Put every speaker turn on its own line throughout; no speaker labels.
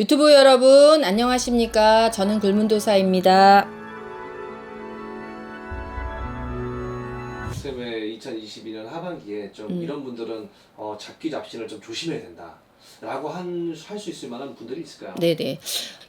유튜브 여러분 안녕하십니까? 저는 글문도사입니다.
때문에 2022년 하반기에 좀
음.
이런 분들은 어, 잡기 잡신을 좀 조심해야 된다 라고 한 할 수 있을 만한 분들이 있을까요?
네네.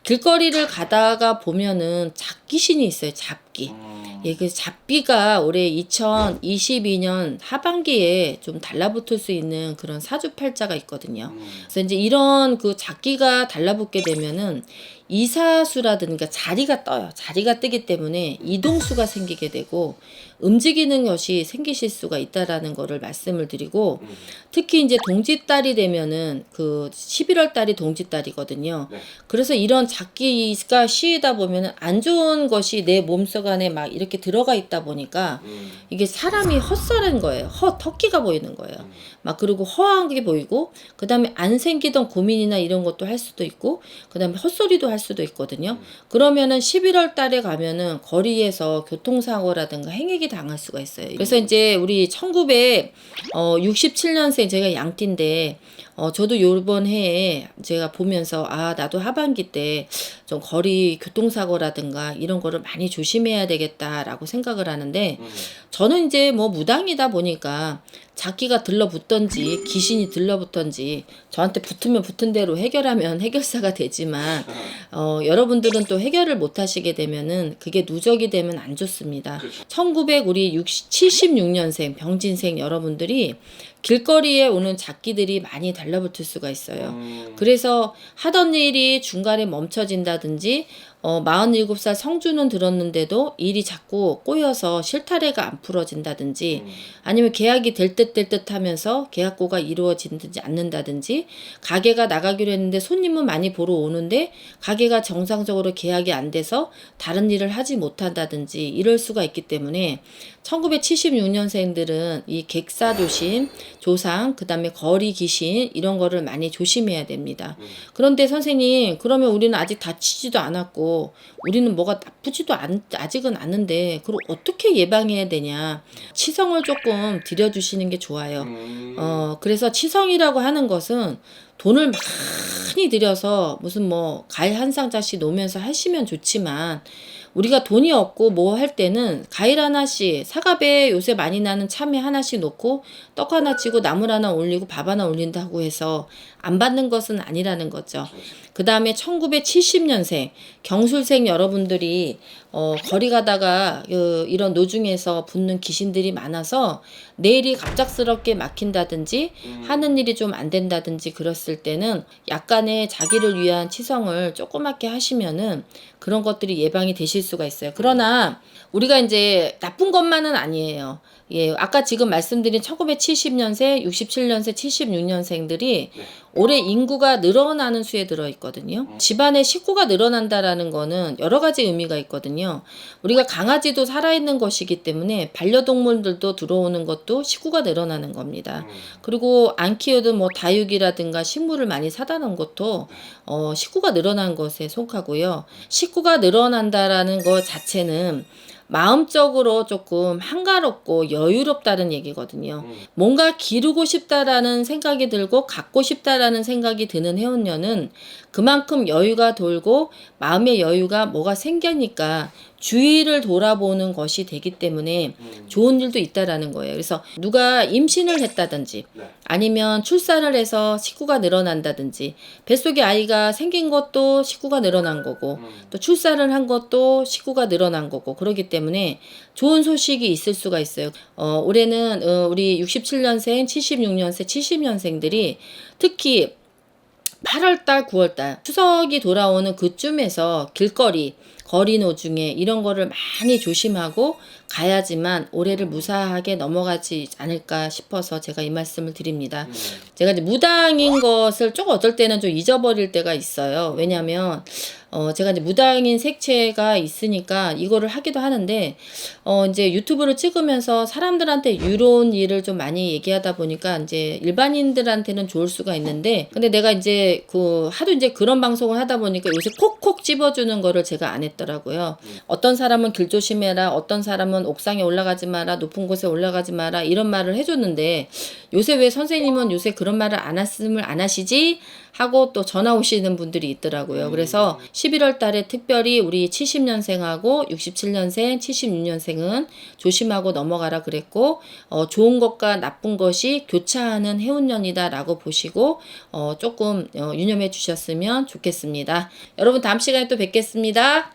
길거리를 가다가 보면은 잡기신이 있어요. 잡 기.
음,
예, 그 잡비가 올해 2022년 하반기에 좀 달라붙을 수 있는 그런 사주팔자가 있거든요.
음,
그래서 이제 이런 그 잡기가 달라붙게 되면은 이사수라든가 자리가 떠요. 자리가 뜨기 때문에 이동수가 생기게 되고 움직이는 것이 생기실 수가 있다라는 거를 말씀을 드리고
음.
특히 이제 동짓달이 되면은 그 11월 달이 동짓달이거든요.
네.
그래서 이런 잡기가 쉬다 보면은 안 좋은 것이 내 몸속 안에 막 이렇게 들어가 있다 보니까
음,
이게 사람이 헛설한 거예요. 허 턱기가 보이는 거예요.
음.
막 그리고 허한 게 보이고 그다음에 안 생기던 고민이나 이런 것도 할 수도 있고 그다음에 헛소리도 할 수도 있거든요. 그러면은 11월 달에 가면은 거리에서 교통사고라든가 행액이 당할 수가 있어요. 그래서 이제 우리 1967년생 제가 양띠인데 어 저도 요번 해에 제가 보면서 아 나도 하반기 때 좀 거리 교통사고라든가 이런 거를 많이 조심해 야 되겠다라고 생각을 하는데
음.
저는 이제 뭐 무당이다 보니까 자기가 들러붙던지 귀신이 들러붙던지 저한테 붙으면 붙은 대로 해결하면 해결사가 되지만 어, 여러분들은 또 해결을 못 하시게 되면은 그게 누적이 되면 안 좋습니다.
그렇죠.
1900 우리 60, 76년생 병진생 여러분들이 길거리에 오는 잡기들이 많이 달라붙을 수가 있어요.
음,
그래서 하던 일이 중간에 멈춰진다든지 어, 47살 성주는 들었는데도 일이 자꾸 꼬여서 실타래가 안 풀어진다든지
음,
아니면 계약이 될 듯 될 듯 하면서 계약고가 이루어지지 않는다든지 가게가 나가기로 했는데 손님은 많이 보러 오는데 가게가 정상적으로 계약이 안 돼서 다른 일을 하지 못한다든지 이럴 수가 있기 때문에 1976년생들은 이 객사 조심, 조상, 그 다음에 거리 귀신 이런 거를 많이 조심해야 됩니다.
음.
그런데 선생님 그러면 우리는 아직 다치지도 않았고 우리는 뭐가 나쁘지도 않, 아직은 않은데 그걸 어떻게 예방해야 되냐 치성을 조금 들여주시는 게 좋아요.
음,
어 그래서 치성이라고 하는 것은 돈을 많이 들여서 무슨 뭐 과일 한 상자씩 놓으면서 하시면 좋지만 우리가 돈이 없고 뭐 할 때는 과일 하나씩 사과배 요새 많이 나는 참외 하나씩 놓고 떡 하나 치고 나물 하나 올리고 밥 하나 올린다고 해서 안 받는 것은 아니라는 거죠. 그 다음에 1970년생 경술생 여러분들이 어, 거리 가다가 그 이런 노중에서 붙는 귀신들이 많아서 내일이 갑작스럽게 막힌다든지
음.
하는 일이 좀 안 된다든지 그랬을 때는 약간의 자기를 위한 치성을 조그맣게 하시면은 그런 것들이 예방이 되실 수가 있어요. 그러나 우리가 이제 나쁜 것만은 아니에요. 예, 아까 지금 말씀드린 1970년생, 67년생, 76년생들이
네.
올해 인구가 늘어나는 수에 들어 있거든요. 집안에 식구가 늘어난다라는 거는 여러 가지 의미가 있거든요. 우리가 강아지도 살아있는 것이기 때문에 반려동물들도 들어오는 것도 식구가 늘어나는 겁니다.
음.
그리고 안 키우던 뭐 다육이라든가 식물을 많이 사다 놓은 것도 어, 식구가 늘어난 것에 속하고요. 식구가 늘어난다라는 것 자체는 마음적으로 조금 한가롭고 여유롭다는 얘기거든요.
음.
뭔가 기르고 싶다라는 생각이 들고 갖고 싶다라는 생각이 드는 회원녀는 그만큼 여유가 돌고 마음의 여유가 뭐가 생기니까 주위를 돌아보는 것이 되기 때문에
음.
좋은 일도 있다라는 거예요. 그래서 누가 임신을 했다든지
네.
아니면 출산을 해서 식구가 늘어난다든지 뱃속에 아이가 생긴 것도 식구가 늘어난 거고
음.
또 출산을 한 것도 식구가 늘어난 거고 그렇기 때문에 좋은 소식이 있을 수가 있어요. 어, 올해는 어, 우리 67년생, 76년생, 70년생들이 특히 8월달, 9월달 추석이 돌아오는 그쯤에서 길거리 거리 노중에 이런 거를 많이 조심하고 가야지만 올해를 무사하게 넘어가지 않을까 싶어서 제가 이 말씀을 드립니다.
음.
제가 이제 무당인 것을 조금 어떨 때는 좀 잊어버릴 때가 있어요. 왜냐하면 어 제가 이제 무당인 색채가 있으니까 이거를 하기도 하는데 어 이제 유튜브를 찍으면서 사람들한테 유로운 일을 좀 많이 얘기하다 보니까 이제 일반인들한테는 좋을 수가 있는데 근데 내가 이제 그 하도 이제 그런 방송을 하다 보니까 요새 콕콕 집어주는 거를 제가 안 했던 하셨더라고요. 어떤 사람은 길 조심해라, 어떤 사람은 옥상에 올라가지 마라, 높은 곳에 올라가지 마라 이런 말을 해줬는데 요새 왜 선생님은 요새 그런 말을 안 했음을 안 하시지 하고 또 전화 오시는 분들이 있더라고요. 그래서 11월 달에 특별히 우리 70년생하고 67년생, 76년생은 조심하고 넘어가라 그랬고 어, 좋은 것과 나쁜 것이 교차하는 해운년이다라고 보시고 어, 조금 어, 유념해 주셨으면 좋겠습니다. 여러분 다음 시간에 또 뵙겠습니다.